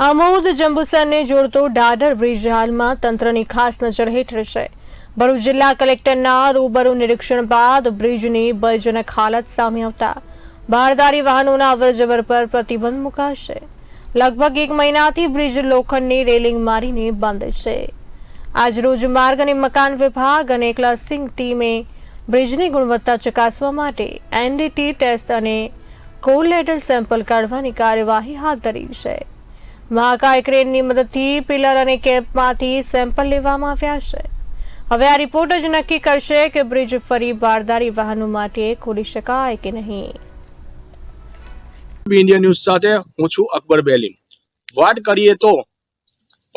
આમોદ, જંબુસરને જોડતો ડાડર બ્રિજ હાલમાં તંત્રની ખાસ નજર હેઠળ છે. ભરૂચ જિલ્લા કલેક્ટરના રૂબરૂ નિરીક્ષણ બાદ બ્રિજની ભયજનક હાલત સામે આવતા ભારદારી વાહનોના અવરજવર પર પ્રતિબંધ મુકાશે. લગભગ એક મહિનાથી બ્રિજ લોખંડની રેલિંગ મારીને બંધ છે. આજરોજ માર્ગ અને મકાન વિભાગ અને ક્લસિંગ ટીમે બ્રિજની ગુણવત્તા ચકાસવા માટે એનડીટી ટેસ્ટ અને કોલ લેટર સેમ્પલ કાઢવાની કાર્યવાહી હાથ ધરી છે. મહાકાય ક્રેનની મદદથી પિલર અને કેપમાંથી સેમ્પલ લેવામાં આવ્યા છે. હવે આ રિપોર્ટ જ નક્કી કરશે કે બ્રિજ ફરી બારદારી વાહનો માટે ખોલી શકાય કે નહીં. ઇન્ડિયા ન્યૂઝ સાથે હું છું અકબર બેલીમ. વાત કરીએ તો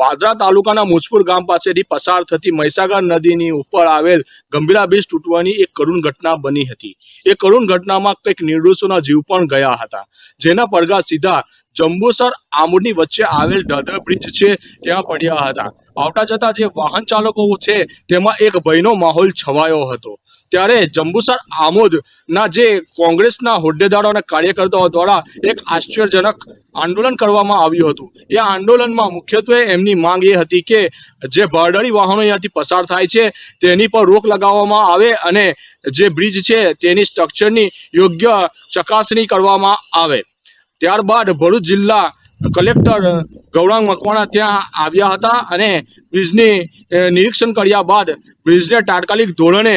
પાદરા તાલુકાના મુજપુર ગામ પાસેથી પસાર થતી મહીસાગર નદીની ઉપર આવેલ ગંભીરા બ્રિજ તૂટવાની એક કરુણ ઘટના બની હતી. એ કરુણ ઘટનામાં કંઈક નિર્દોષોના જીવ પણ ગયા હતા. જેના પડઘા સીધા જંબુસર આમોદની વચ્ચે આવેલ ડાદર બ્રિજ છે, ત્યાં પડ્યા હતા. આવતા જતા જે વાહન ચાલકો છે, તેમાં એક ભયનો માહોલ છવાયો હતો. ત્યારે જંબુસર આમોદ ના જે કોંગ્રેસના હોદ્દેદારો અને કાર્યકર્તાઓ દ્વારા એક આશ્ચર્યજનક આંદોલન કરવામાં આવ્યું હતું. એ આંદોલનમાં મુખ્યત્વે એમની માંગ એ હતી કે, જે ભરડારી વાહનો અહીંયાથી પસાર થાય છે, તેની પર રોક લગાવવામાં આવે અને જે બ્રિજ છે, તેની સ્ટ્રક્ચરની યોગ્ય ચકાસણી કરવામાં આવે. ત્યારબાદ ભરૂચ જિલ્લા કલેક્ટર, ગૌરાંગ મકવાણા ત્યાં આવ્યા હતા અને બ્રિજની નિરીક્ષણ કર્યા બાદ બ્રિજને તાત્કાલિક ધોરણે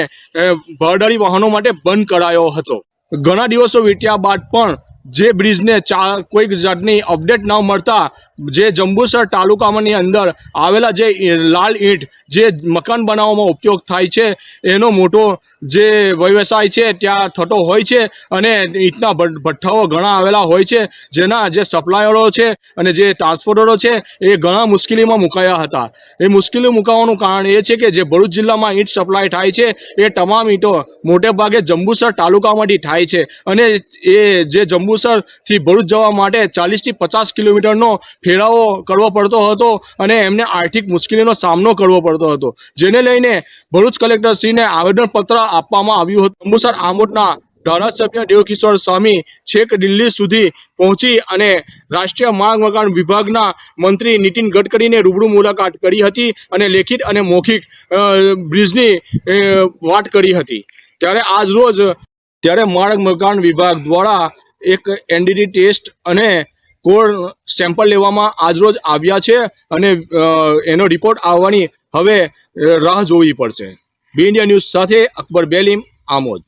ભરડારી વાહનો માટે બંધ કરાયો હતો. ઘણા દિવસો વીત્યા બાદ પણ જે બ્રિજને ચા, કોઈક જાતની અપડેટ ન મળતા જે જંબુસર તાલુકામાંની અંદર આવેલા જે લાલ ઈંટ જે મકાન બનાવવામાં ઉપયોગ થાય છે, એનો મોટો જે વ્યવસાય છે ત્યાં થતો હોય છે અને ઈંટના ભઠ્ઠ- ભઠ્ઠાઓ ઘણા આવેલા હોય છે, જેના જે સપ્લાયરો છે અને જે ટ્રાન્સપોર્ટરો છે એ ઘણા મુશ્કેલીમાં મુકાયા હતા. એ મુશ્કેલી મુકાવાનું કારણ એ છે કે જે ભરૂચ જિલ્લામાં ઈંટ સપ્લાય થાય છે, એ તમામ ઈંટો મોટે ભાગે જંબુસર તાલુકામાંથી થાય છે અને એ જે જંબુસરથી ભરૂચ જવા માટે ચાલીસથી પચાસ કિલોમીટરનો ફેરાવો કરવો પડતો હતો અને એમને આર્થિક મુશ્કેલીનો સામનો કરવો પડતો હતો. જેને લઈને ભરૂચ કલેક્ટરશ્રીને આવેદનપત્ર આપવામાં આવ્યું હતું. અંબુસર આમોદના ધારાસભ્ય દેવકિશોર સ્વામી છેક દિલ્હી સુધી પહોંચી અને રાષ્ટ્રીય માર્ગ મકાન વિભાગના મંત્રી નીતિન ગડકરીને રૂબરૂ મુલાકાત કરી હતી અને લેખિત અને મૌખિક બ્રિજની વાત કરી હતી. ત્યારે આજ રોજ, ત્યારે માર્ગ મકાન વિભાગ દ્વારા એક એનડીટી ટેસ્ટ અને કોર સેમ્પલ લેવામાં આજરોજ આવ્યા છે અને એનો રિપોર્ટ આવવાની હવે રાહ જોવી પડશે. બી ઇન્ડિયા ન્યૂઝ સાથે અકબર બેલીમ, આમોદ.